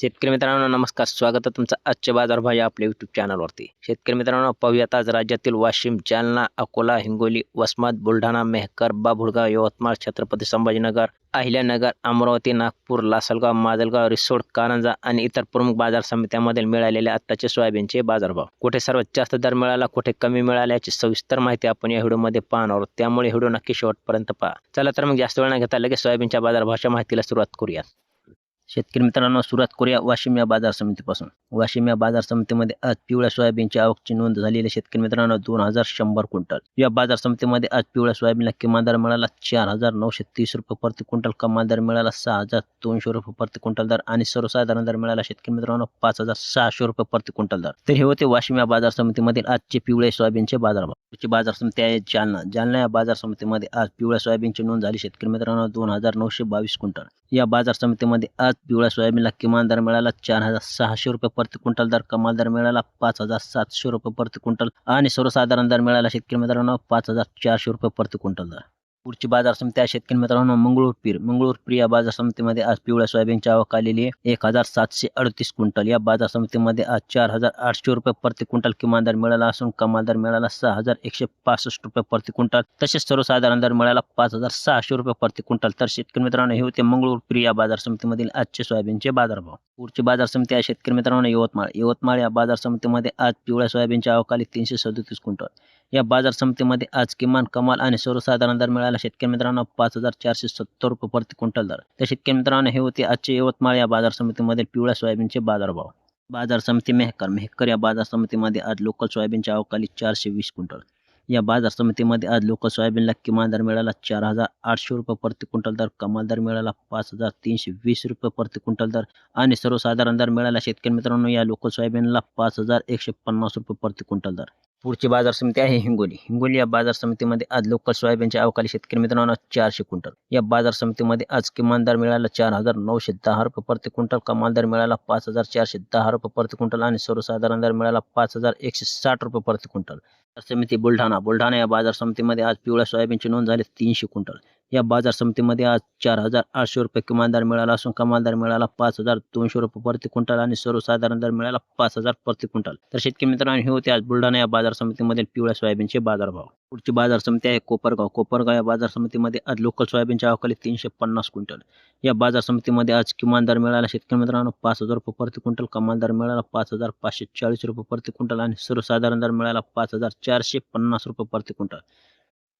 शेतकरी मित्रांनो नमस्कार. स्वागत आहे तुमचं आजच्या बाजारभाव या आपल्या यूट्यूब चॅनलवरती शेतकरी मित्रांनो पाहूयात आज राज्यातील वाशिम जालना अकोला हिंगोली वसमत बुलढाणा मेहकर बाभुळगाव यवतमाळ छत्रपती संभाजीनगर अहिल्यानगर अमरावती नागपूर लासलगाव माजलगाव रिसोड कारंजा आणि इतर प्रमुख बाजार समित्यांमध्ये मिळालेले आत्ताचे सोयाबीनचे बाजारभाव. कुठे सर्वात जास्त दर मिळाला कुठे कमी मिळाला याची सविस्तर माहिती आपण या व्हिडिओमध्ये पाहणार आहोत. त्यामुळे व्हिडिओ नक्की शेवटपर्यंत पहा. चला तर मग जास्त वेळ न घेता लगेच सोयाबीनच्या बाजारभावाच्या माहितीला सुरुवात करूयात. शेतकरी मित्रांनो सुरुवात करूया वाशिम या बाजार समितीपासून. वाशिम या बाजार समितीमध्ये आज पिवळ्या सोयाबीनची आवकची नोंद झालेली शेतकरी मित्रांनो दोन हजार शंभर क्विंटल. या बाजार समितीमध्ये आज पिवळ्या सोयाबीनला किमान दर मिळाला चार हजार नऊशे तीस रुपये प्रति क्विंटल कमाल दर मिळाला सहा हजार दोनशे रुपये प्रति क्विंटल दर आणि सर्वसाधारण दर मिळाला शेतकरी मित्रांनो पाच हजार सहाशे रुपये प्रति क्विंटल दर. तर हे होते वाशिम या बाजार समितीमधील आजचे पिवळे सोयाबीनचे बाजारभाव. बाजार समिती आहे जालना. जालना या बाजार समितीमध्ये आज पिवळ्या सोयाबीनची नोंद झाली. शेतकरी मित्रांनो दोन हजार नऊशे बावीस क्विंटल. या बाजार समितीमध्ये आज पिवळ्या सोयाबीनला किमान दर मिळाला चार हजार सहाशे रुपये प्रति क्विंटल. दर कमाल दर मिळाला पाच हजार सातशे रुपये प्रति क्विंटल. आणि सर्वसाधारण दर मिळाला शेतकरी मित्रांनो पाच हजार चारशे रुपये प्रति क्विंटल दर. पुढची बाजार समिती आहे. शेतकरी मित्रांनो मंगळूर पीर. मंगळूर या बाजार समितीमध्ये आज पिवळ्या सोयाबीनची आवक आलेली आहे. एक हजार सातशे अडतीस क्विंटल. या बाजार समितीमध्ये आज चार हजार आठशे रुपये प्रति क्विंटल किमान दर मिळाला असून कमाल दर मिळाला सहा हजार एकशे पासष्ट रुपये प्रति क्विंटल. तसेच सर्वसाधारण दर मिळाला पाच हजार सहाशे रुपये प्रति क्विंटल. तर शेतकरी मित्रांनो हे होते मंगळूरपीर या बाजार समितीमधील आजचे सोयाबीनचे बाजारभाव. पुढची बाजार समिती आहे शेतकरी मित्रांनो यवतमाळ. यवतमाळ या बाजार समितीमध्ये आज पिवळ्या सोयाबीनची आवक आली तीनशे सदतीस क्विंटल. या बाजार समितीमध्ये आज किमान कमाल आणि सर्वसाधारण दर मिळाला. शेतकरी मित्रांनो पाच हजार चारशे सत्तर रुपये प्रति क्विंटल दर. तर शेतकरी मित्रांनो हे होते आजचे यवतमाळ या बाजार समितीमध्ये पिवळ्या सोयाबीनचे बाजारभाव. बाजार समिती मेहकर मेहकर या बाजार समितीमध्ये आज लोकल सोयाबीनच्या अवकाली चारशे वीस क्विंटल. या बाजार समितीमध्ये आज लोकल सोयाबीनला किमान दर मिळाला चार हजार आठशे रुपये प्रति क्विंटल दर कमाल दर मिळाला पाच हजार तीनशे वीस रुपये प्रति क्विंटल दर आणि सर्वसाधारण दर मिळाला. शेतकरी मित्रांनो या लोकल सोयाबीनला पाच हजार एकशे पन्नास रुपये प्रति क्विंटल दर. पुढची बाजार समिती आहे हिंगोली. हिंगोली या बाजार समितीमध्ये आज लोकल सोयाबीनच्या अवकाली शेतकरी मित्रांनो चारशे क्विंटल. या बाजार समितीमध्ये आज किमान दर मिळाला चार हजार नऊशे दहा रुपये प्रति क्विंटल कमाल दर मिळाला पाच हजार चारशे दहा रुपये प्रति क्विंटल आणि सर्वसाधारण दर मिळाला पाच हजार एकशे साठ रुपये प्रति क्विंटल. समिती बुलढाणा. बुलढाणा या बाजार समितीमध्ये आज पिवळ्या सोयाबीनची नोंद झाली तीनशे क्विंटल. या बाजार समितीमध्ये आज चार हजार आठशे रुपये किमान दर मिळाला असून कमाल दर मिळाला पाच हजार दोनशे रुपये प्रति क्विंटल आणि सर्वसाधारण दर मिळाला पाच हजार प्रति क्विंटल. तर शेतकरी मित्रांनो हे होते आज बुलढाणा या बाजार समितीमधील पिवळ्या सोयाबीनचे बाजारभाव. पुढची बाजार समिती आहे कोपरगाव. कोपरगाव या बाजार समितीमध्ये आज लोकल सोयाबीनच्या अवकाली तीनशे पन्नास क्विंटल. या बाजार समितीमध्ये आज किमान दर मिळाला शेतकरी मित्रांनो पाच हजार रुपये प्रति क्विंटल कमाल दर मिळाला पाच हजार पाचशे चाळीस रुपये प्रति क्विंटल आणि सर्वसाधारण दर मिळाला पाच हजार चारशे पन्नास रुपये प्रति क्विंटल.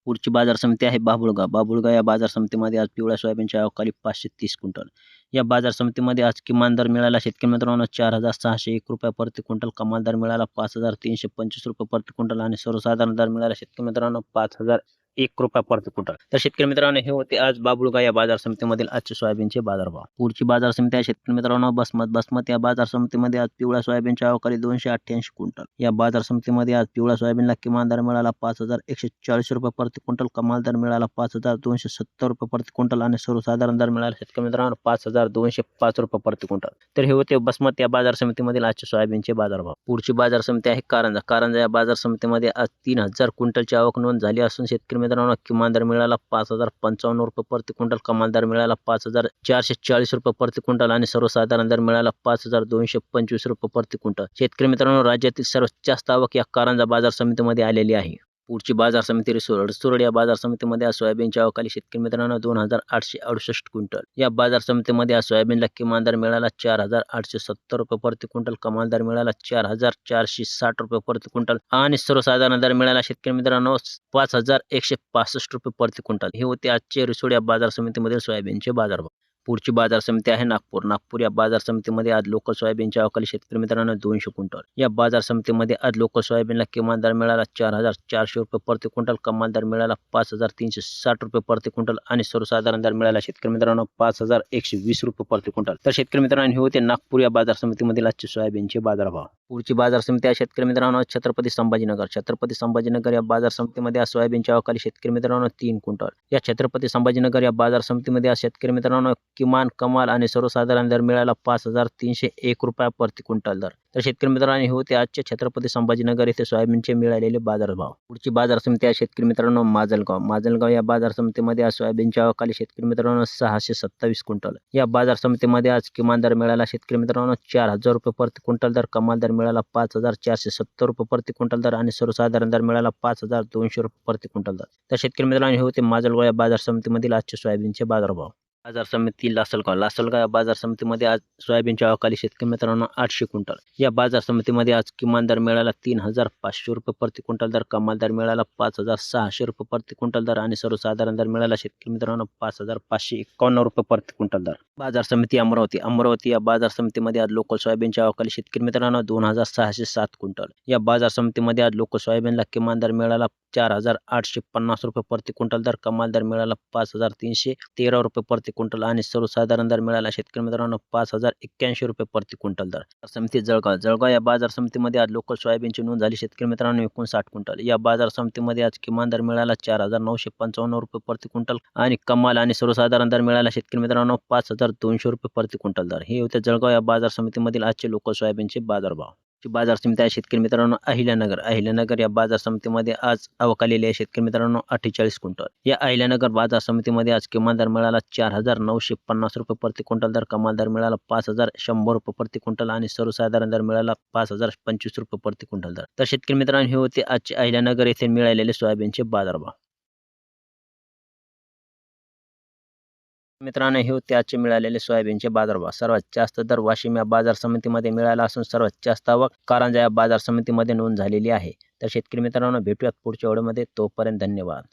पुढची बाजार समिती आहे बाबुळगाव. बाबुळगाव या बाजार समितीमध्ये आज पिवळ्या सोयाबीनच्या अवकाळी पाचशे तीस क्विंटल. या बाजार समितीमध्ये आज किमान दर मिळाला शेतकरी मित्रांनो चार हजार सहाशे एक रुपये प्रति क्विंटल कमाल दर मिळाला पाच हजार तीनशे पंचवीस रुपये प्रति क्विंटल आणि सर्वसाधारण दर मिळाला शेतकरी मित्रांनो पाच हजार एक रुपया प्रति क्विंटल तर शेतकरी मित्रांनो हे होते आज बाबुळगाव या बाजार समितीमधील आजचे सोयाबीनचे बाजारभाव. पुढची बाजार समिती आहे शेतकरी मित्रांनो बसमत. बसमत या बाजार समितीमध्ये आज पिवळ्या सोयाबीनच्या अवकाळी दोनशे अठ्ठ्याऐंशी क्विंटल. या बाजार समितीमध्ये आज पिवळ्या सोयाबीनला किमान दर मिळाला पाच हजार एकशे चाळीस रुपये प्रति क्विंटल कमाल दर मिळाला पाच हजार दोनशे सत्तर रुपये प्रति क्विंटल आणि सर्वसाधारण दर मिळाला शेतकरी मित्रांनो पाच हजार दोनशे पाच रुपये प्रति क्विंटल. तर हे होते बसमत या बाजार समितीमधील आजचे सोयाबीनचे बाजारभाव. पुढची बाजार समिती आहे कारंजा. कारंजा या बाजार समितीमध्ये आज तीन हजार क्विंटलची आवक नोंद झाली असून शेतकरी मित्रांनो किमान दर मिळाला पाच हजार पंचावन्न रुपये प्रति क्विंटल कमाल दर मिळाला पाच हजार चारशे चाळीस रुपये प्रति क्विंटल आणि सर्वसाधारण दर मिळाला पाच हजार दोनशे पंचवीस रुपये प्रति क्विंटल. शेतकरी मित्रांनो राज्यातील सर्वात जास्त आवक या कारंजा बाजार समितीमध्ये आलेली आहे. पुढची बाजार समिती रिसोड रिसोड या बाजार समितीमध्ये आज सोयाबीनच्या अवकाली शेतकरी मित्रांनो दोन हजार आठशे अडुसष्ट क्विंटल. या बाजार समितीमध्ये आज सोयाबीनला किमान दर मिळाला चार हजार आठशे सत्तर रुपये प्रति क्विंटल कमाल दर मिळाला चार हजार चारशे साठ रुपये प्रति क्विंटल आणि सर्वसाधारण दर मिळाला शेतकरी मित्रांनो पाच हजार एकशे पासष्ट रुपये प्रति क्विंटल. हे होते आजचे रिसोड या बाजार समितीमधील सोयाबीनचे बाजारभाव. पुढची बाजार समिती आहे नागपूर. नागपूर या बाजार समितीमध्ये आज लोकल सोयाबीनच्या अवकाली शेतकरी मित्रांनो दोनशे क्विंटल. या बाजार समितीमध्ये आज लोकल सोयाबीनला किमान दर मिळाला चार हजार चारशे रुपये प्रति क्विंटल कमाल दर मिळाला पाच हजार तीनशे साठ रुपये प्रति क्विंटल आणि सर्वसाधारण दर मिळाला शेतकरी मित्रांनो पाच हजार एकशे वीस रुपये प्रति क्विंटल. तर शेतकरी मित्रांनो हे होते नागपूर या बाजार समितीमधील आजचे सोयाबीनचे बाजारभाव. पुढची बाजार समिती आहे शेतकरी मित्रांनो छत्रपती संभाजीनगर. छत्रपती संभाजीनगर या बाजार समितीमध्ये आज सोयाबीनच्या अवकाली शेतकरी मित्रांनो तीन क्विंटल. या छत्रपती संभाजीनगर या बाजार समितीमध्ये आज शेतकरी मित्रांनो किमान कमाल आणि सर्वसाधारण दर मिळाला पाच हजार तीनशे एक रुपया प्रति क्विंटल दर. तर शेतकरी मित्रांनो हे होते आजचे छत्रपती संभाजीनगर येथे सोयाबीनचे मिळालेले बाजारभाव. पुढची बाजार समिती आहे शेतकरी मित्रांनो माजलगाव. माजलगाव या बाजार समितीमध्ये आज सोयाबीनच्या अवकाली शेतकरी मित्रांनो सहाशे सत्तावीस क्विंटल. या बाजार समितीमध्ये आज किमान दर मिळाला शेतकरी मित्रांनो चार हजार रुपये प्रति क्विंटल दर कमाल दर मिळाला पाच हजार चारशे सत्तर रुपये प्रति क्विंटल दर आणि सर्वसाधारण दर मिळाला पाच हजार दोनशे रुपये प्रति क्विंटल दर. तर शेतकरी मित्रांनो हे होते माजलगाव या बाजार समितीमधील आजचे सोयाबीनचे बाजारभाव. बाजार समिती लासलगाव. लासलगाव या बाजार समितीमध्ये आज सोयाबीनच्या अवकाली शेतकरी मित्रांनो आठशे क्विंटल. या बाजार समितीमध्ये आज किमान दर मिळाला तीन हजार पाचशे रुपये प्रति क्विंटल दर कमाल दर मिळाला पाच हजार सहाशे रुपये प्रति क्विंटल दर आणि सर्वसाधारण दर मिळाला शेतकरी मित्रांनो पाच हजार पाचशे एकावन्न रुपये प्रति क्विंटल दर. बाजार समिती अमरावती. अमरावती या बाजार समितीमध्ये आज लोकल सोयाबीनच्या अवकाली शेतकरी मित्रांनो दोन हजार सहाशे सात क्विंटल. या बाजार समितीमध्ये आज लोकल सोयाबीनला किमान दर मिळाला चार हजार आठशे पन्नास रुपये प्रति क्विंटल दर कमाल दर मिळाला पाच हजार तीनशे तेरा रुपये प्रति क्विंटल आणि सर्वसाधारण दर मिळाला शेतकरी मित्रांनो पाच हजार एक्क्याऐंशी रुपये प्रति क्विंटल दर. समिती जळगाव जळगाव या बाजार समितीमध्ये आज लोकल सोयाबीनची नोंद झाली. शेतकरी मित्रांनो एकोणसाठ क्विंटल. या बाजार समितीमध्ये आज किमान दर मिळाला चार हजार नऊशे पंचावन्न रुपये प्रति क्विंटल आणि कमाल आणि सर्वसाधारण दर मिळाला शेतकरी मित्रांनो पाच हजार दोनशे रुपये प्रति क्विंटल दर. हे होते जळगाव या बाजार समितीमधील आजचे लोकल सोयाबीनचे बाजारभाव. भाव बाजार समिती आहे शेतकरी मित्रांनो अहिल्यानगर. अहिल्यानगर या बाजार समितीमध्ये आज अवकालेली आहे शेतकरी मित्रांनो अठ्ठेचाळीस क्विंटल. या अहिल्यानगर बाजार समितीमध्ये आज किमान दर मिळाला चार हजार नऊशे पन्नास रुपये प्रति क्विंटल दर कमाल दर मिळाला पाच हजार शंभर रुपये प्रति क्विंटल आणि सर्वसाधारण दर मिळाला पाच हजार पंचवीस रुपये प्रति क्विंटल दर. तर शेतकरी मित्रांनो हे होते आजचे अहिल्यानगर येथे मिळालेले सोयाबीनचे बाजारभाव. मित्रांनो हे होते आजचे मिळालेले सोयाबीनचे बाजारभाव. सर्वात जास्त दर वाशिम या बाजार समितीमध्ये मिळाला असून सर्वात जास्त आवक कारंजा या बाजार समितीमध्ये नोंद झालेली आहे. तर शेतकरी मित्रांनो भेटूयात पुढच्या ओळीमध्ये तोपर्यंत धन्यवाद.